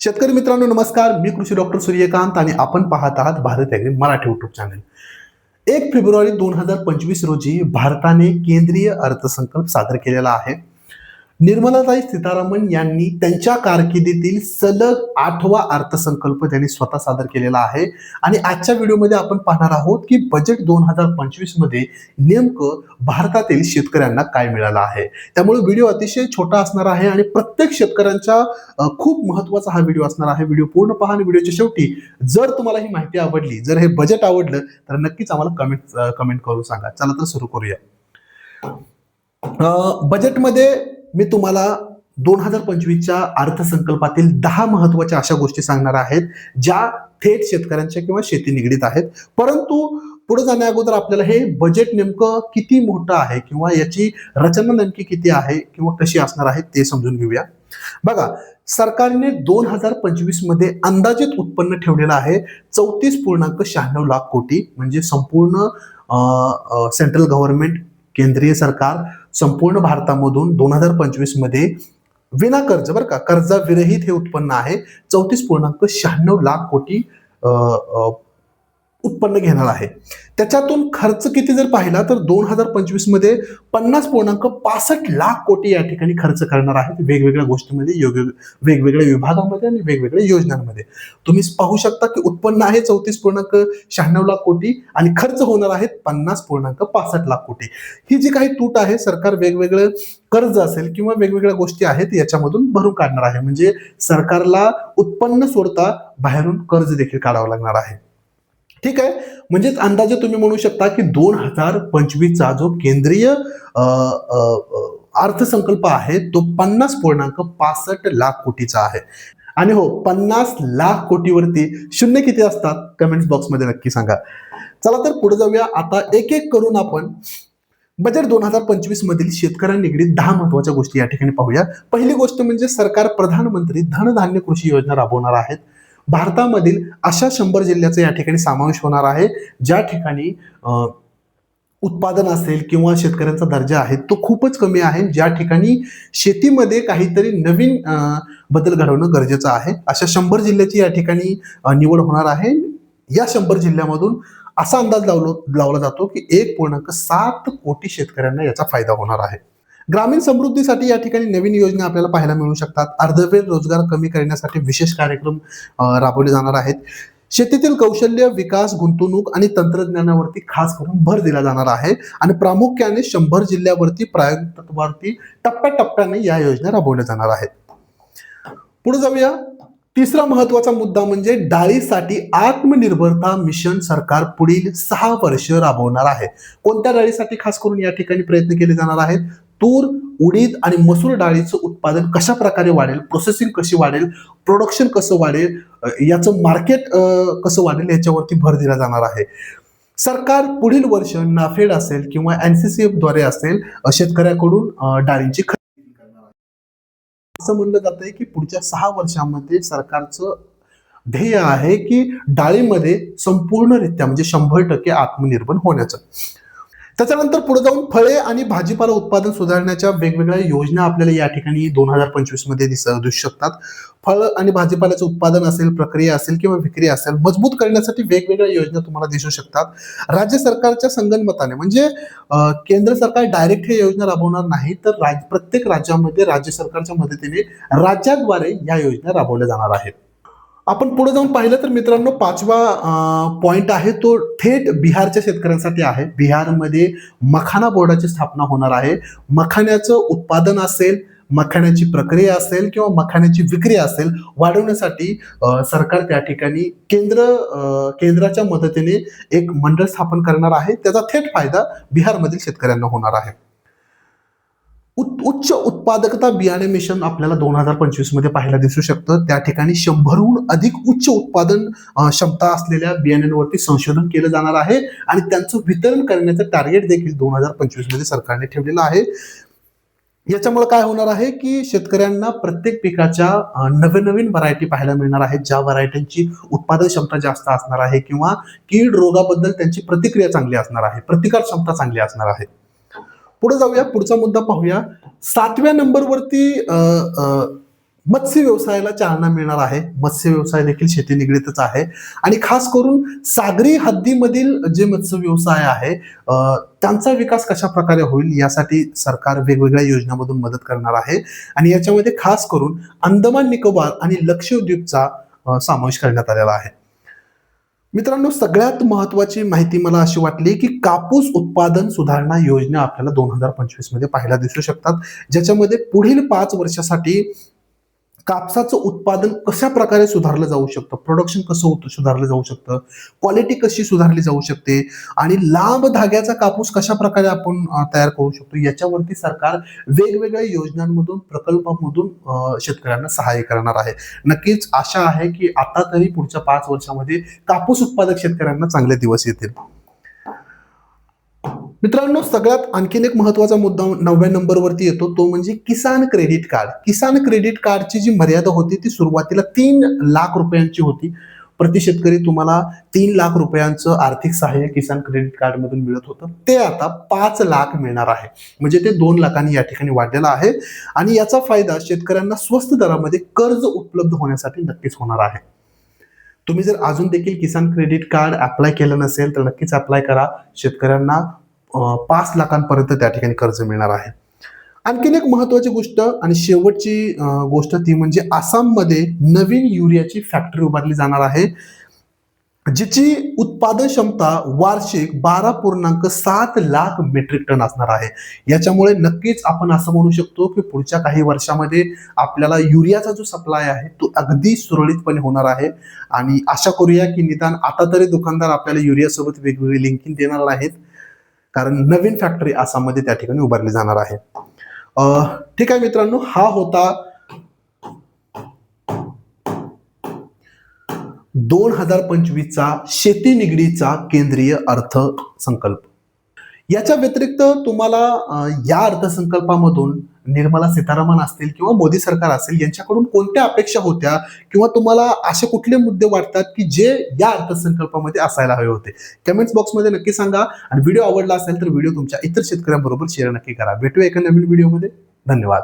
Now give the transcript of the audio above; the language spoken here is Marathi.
शेतकरी मित्रांनो नमस्कार. मी कृषी डॉक्टर सूर्यकांत आणि आपण पाहत आहात Bharat agri Marathi YouTube channel एक फेब्रुवारी दोन हजार पंचवीस रोजी भारताने केंद्रीय अर्थसंकल्प सादर केलेला आहे. निर्मलाताई सीतारामन यांनी त्यांच्या कारकिर्दीतील सलग आठवा अर्थसंकल्प त्यांनी स्वतः सादर केलेला आहे. आणि आजच्या व्हिडिओमध्ये आपण पाहणार आहोत की बजेट दोन हजार पंचवीसमध्ये नेमकं भारतातील शेतकऱ्यांना काय मिळालं आहे. त्यामुळे व्हिडिओ अतिशय छोटा असणार आहे आणि प्रत्येक शेतकऱ्यांच्या खूप महत्त्वाचा हा व्हिडिओ असणार आहे. व्हिडिओ पूर्ण पहा आणि व्हिडिओच्या शेवटी जर तुम्हाला ही माहिती आवडली जर हे बजेट आवडलं तर नक्कीच आम्हाला कमेंट कमेंट करून सांगा. चला तर सुरू करूया. बजेटमध्ये मी तुम्हाला दोन हजार पंचवीसच्या अर्थसंकल्पातील दहा महत्त्वाच्या अशा गोष्टी सांगणार आहेत ज्या थेट शेतकऱ्यांच्या किंवा शेती निगडीत आहेत. परंतु पुढे जाण्या अगोदर आपल्याला हे बजेट नेमकं किती मोठं आहे किंवा याची रचना नेमकी किती आहे किंवा कशी असणार आहे ते समजून घेऊया. बघा सरकारने दोन हजार पंचवीसमध्ये अंदाजित उत्पन्न ठेवलेलं आहे चौतीस पूर्णांक शहाण्णव लाख कोटी म्हणजे संपूर्ण सेंट्रल गव्हर्नमेंट केंद्रीय सरकार संपूर्ण भारतामधून दोन हजार पंचवीसमध्ये विना कर्ज बरं का कर्जाविरहित हे उत्पन्न आहे. चौतीस पूर्णांक शहाण्णव लाख कोटी अ, उत्पन्न घेणार आहे. त्याच्यातून खर्च किती जर पाहिला तर दोन हजार पंचवीसमध्ये पन्नास पूर्णांक पासष्ट लाख कोटी या ठिकाणी खर्च करणार आहेत वेगवेगळ्या गोष्टीमध्ये योग्य वेगवेगळ्या विभागामध्ये आणि वेगवेगळ्या योजनांमध्ये. तुम्ही पाहू शकता की उत्पन्न आहे चौतीस पूर्णांक शहाण्णव लाख कोटी आणि खर्च होणार आहेत पन्नास पूर्णांक पासष्ट लाख कोटी. ही जी काही तूट आहे सरकार वेगवेगळं कर्ज असेल किंवा वेगवेगळ्या गोष्टी आहेत याच्यामधून भरून काढणार आहे. म्हणजे सरकारला उत्पन्न सोडता बाहेरून कर्ज देखील काढावं लागणार आहे. ठीक आहे? म्हणजेच अंदाजे तुम्ही म्हणू शकता की दोन हजार पंचवीसचा जो केंद्रीय अर्थसंकल्प आहे तो पन्नास पूर्णांक पासष्ट लाख कोटीचा आहे. आणि हो पन्नास लाख कोटीवरती शून्य किती असतात? कमेंट्स बॉक्समध्ये नक्की सांगा. चला तर पुढे जाऊया. आता एक एक करून आपण बजेट दोन हजार पंचवीस मधील शेतकऱ्यांनिगडीत दहा महत्त्वाच्या गोष्टी या ठिकाणी पाहूया. पहिली गोष्ट म्हणजे सरकार प्रधानमंत्री धनधान्य कृषी योजना राबवणार आहेत. भारतामधील अशा शंभर जिल्ह्याचा या ठिकाणी समावेश होणार आहे. ज्या ठिकाणी उत्पादन असेल किंवा शेतकऱ्यांचा दर्जा आहे तो खूपच कमी आहे. ज्या ठिकाणी शेतीमध्ये काहीतरी नवीन बदल घडवणं गरजेचं आहे. अशा शंभर जिल्ह्याची या ठिकाणी निवड होणार आहे. या शंभर जिल्ह्यामधून असा अंदाज लावलो लावला जातो की एक पूर्णांक सात कोटी शेतकऱ्यांना याचा फायदा होणार आहे. ग्रामीण समृद्धीसाठी या ठिकाणी नवीन योजना आपल्याला पाहायला मिळू शकतात. अर्धवेळ रोजगार कमी करण्यासाठी विशेष कार्यक्रम राबवले जाणार आहेत. शेतीतील कौशल्य विकास गुंतवणूक आणि तंत्रज्ञानावरती खास करून भर दिला जाणार आहे. आणि प्रामुख्याने शंभर जिल्ह्यावरती प्रायोगिक तत्वावरती टप्प्याटप्प्याने या योजना राबवल्या जाणार आहेत. पुढे जाऊया. तिसरा महत्त्वाचा मुद्दा म्हणजे डाळीसाठी आत्मनिर्भरता मिशन सरकार पुढील सहा वर्ष राबवणार आहे. कोणत्या डाळीसाठी खास करून या ठिकाणी प्रयत्न केले जाणार आहेत? तूर उडीद आणि मसूर डाळीचं उत्पादन कशा प्रकारे वाढेल? प्रोसेसिंग कशी वाढेल? प्रोडक्शन कसं वाढेल? याचं मार्केट कसं वाढेल? याच्यावरती भर दिला जाणार आहे. सरकार पुढील वर्ष नाफेड असेल किंवा एनसीसीएफद्वारे असेल शेतकऱ्याकडून डाळींची खरेदी करणार आहे. असं म्हणलं जात आहे की पुढच्या सहा वर्षामध्ये सरकारचं ध्येय आहे की डाळीमध्ये संपूर्णरित्या म्हणजे शंभर टक्के आत्मनिर्भर होण्याचं. त्याच्यानंतर पुढे जाऊन फळे आणि भाजीपाला उत्पादन सुधारण्याच्या वेगवेगळ्या योजना आपल्याला या ठिकाणी दोन हजार पंचवीसमध्ये दिस दिसू शकतात. फळ आणि भाजीपाल्याचं उत्पादन असेल प्रक्रिया असेल किंवा विक्री असेल मजबूत करण्यासाठी वेगवेगळ्या योजना तुम्हाला दिसू शकतात. राज्य सरकारच्या संगणमताने म्हणजे केंद्र सरकार डायरेक्ट हे योजना राबवणार नाही तर राज प्रत्येक राज्यामध्ये राज्य सरकारच्या मदतीने राज्याद्वारे या योजना राबवल्या जाणार आहेत. आपण पुढे जाऊन पाहिलं तर मित्रांनो पाचवा पॉईंट आहे तो थेट बिहारच्या शेतकऱ्यांसाठी आहे. बिहारमध्ये मखाना बोर्डाची स्थापना होणार आहे. मखाण्याचं उत्पादन असेल मखाण्याची प्रक्रिया असेल किंवा मखाण्याची विक्री असेल वाढवण्यासाठी सरकार त्या ठिकाणी केंद्र केंद्राच्या मदतीने एक मंडळ स्थापन करणार आहे. त्याचा थेट फायदा बिहारमधील शेतकऱ्यांना होणार आहे. उत- उच्च उत्पादकता बियाणे मिशन आपल्याला दोन हजार पंचवीसमध्ये पाहायला दिसू शकतं. त्या ठिकाणी शंभरहून अधिक उच्च उत्पादन क्षमता असलेल्या बियाण्यांवरती संशोधन केलं जाणार आहे आणि त्यांचं वितरण करण्याचं टार्गेट देखील दोन हजार पंचवीसमध्ये सरकारने ठेवलेलं आहे. याच्यामुळे काय होणार आहे की शेतकऱ्यांना प्रत्येक पिकाच्या नवीन नवीन व्हरायटी पाहायला मिळणार आहेत ज्या व्हरायटींची उत्पादन क्षमता जास्त असणार आहे किंवा कीड रोगाबद्दल त्यांची प्रतिक्रिया चांगली असणार आहे प्रतिकार क्षमता चांगली असणार आहे. पुढे जाऊया पुढचा मुद्दा पाहूया. सातव्या नंबरवरती मत्स्य व्यवसायाला चालना मिळणार आहे. मत्स्य व्यवसाय देखील शेती निगडीतच आहे. आणि खास करून सागरी हद्दीमधील जे मत्स्य व्यवसाय आहे त्यांचा विकास कशा प्रकारे होईल यासाठी सरकार वेगवेगळ्या योजनांमधून मदत करणार आहे. आणि याच्यामध्ये खास करून अंदमान निकोबार आणि लक्षद्वीपचा समावेश करण्यात आलेला आहे. मित्रांनो सगळ्यात महत्वाची माहिती मला अशी वाटली की कापूस उत्पादन सुधारणा योजना आपल्याला दोन हजार पंचवीसमध्ये पाहायला दिसू शकतात. ज्याच्यामध्ये पुढील पाच वर्षासाठी कापसाचं उत्पादन कशा प्रकारे सुधारलं जाऊ शकतं? प्रोडक्शन कसं होतं सुधारलं जाऊ शकतं? क्वालिटी कशी सुधारली जाऊ शकते? आणि लांब धाग्याचा कापूस कशा प्रकारे आपण तयार करू शकतो? याच्यावरती सरकार वेगवेगळ्या योजनांमधून प्रकल्पामधून शेतकऱ्यांना सहाय्य करणार आहे. नक्कीच आशा आहे की आता तरी पुढच्या पाच वर्षामध्ये कापूस उत्पादक शेतकऱ्यांना चांगले दिवस येतील. मित्रांनो सगळ्यात आणखीन एक महत्त्वाचा मुद्दा नवव्या नंबरवरती येतो. तो म्हणजे Kisan credit card. Kisan credit कार्डची जी मर्यादा होती ती सुरुवातीला तीन लाख रुपयांची होती. प्रति शेतकरी तुम्हाला तीन लाख रुपयांचं आर्थिक सहाय्य किसान क्रेडिट कार्ड मधून मिळत होतं. ते आता पाच लाख मिळणार आहे. म्हणजे ते दोन लाखांनी या ठिकाणी वाढलेलं आहे. आणि याचा फायदा शेतकऱ्यांना स्वस्त दरामध्ये कर्ज उपलब्ध होण्यासाठी नक्कीच होणार आहे. तुम्ही जर अजून देखील किसान क्रेडिट कार्ड अप्लाय केलं नसेल तर नक्कीच अप्लाय करा. शेतकऱ्यांना पाच लाखांपर्यंत त्या ठिकाणी कर्ज मिळणार आहे. आणखीन एक महत्वाची गोष्ट आणि शेवटची गोष्ट ती म्हणजे आसाममध्ये नवीन युरियाची फॅक्टरी उभारली जाणार आहे जिची उत्पादन क्षमता वार्षिक बारा पूर्णांक सात लाख मेट्रिक टन असणार आहे. याच्यामुळे नक्कीच आपण असं म्हणू शकतो की पुढच्या काही वर्षामध्ये आपल्याला युरियाचा जो सप्लाय आहे तो अगदी सुरळीतपणे होणार आहे. आणि आशा करूया की निदान आता तरी दुकानदार आपल्याला युरियासोबत वेगवेगळी लिंकिंग देणार आहेत. कारण नवीन फॅक्टरी आसाममध्ये त्या ठिकाणी उभारली जाणार आहे. ठीक आहे मित्रांनो हा होता दोन हजार पंचवीसचा शेती निगडीचा केंद्रीय अर्थसंकल्प. याच्या व्यतिरिक्त तुम्हाला या अर्थसंकल्पामधून निर्मला सीतारामन असतील किंवा मोदी सरकार असेल यांच्याकडून कोणत्या अपेक्षा होत्या? किंवा तुम्हाला असे कुठले मुद्दे वाटतात की जे या अर्थसंकल्पामध्ये असायला हवे होते? कमेंट्स बॉक्समध्ये नक्की सांगा. आणि व्हिडिओ आवडला असेल तर व्हिडिओ तुमच्या इतर शेतकऱ्यांबरोबर शेअर नक्की करा. भेटूया एका नवीन व्हिडिओमध्ये धन्यवाद.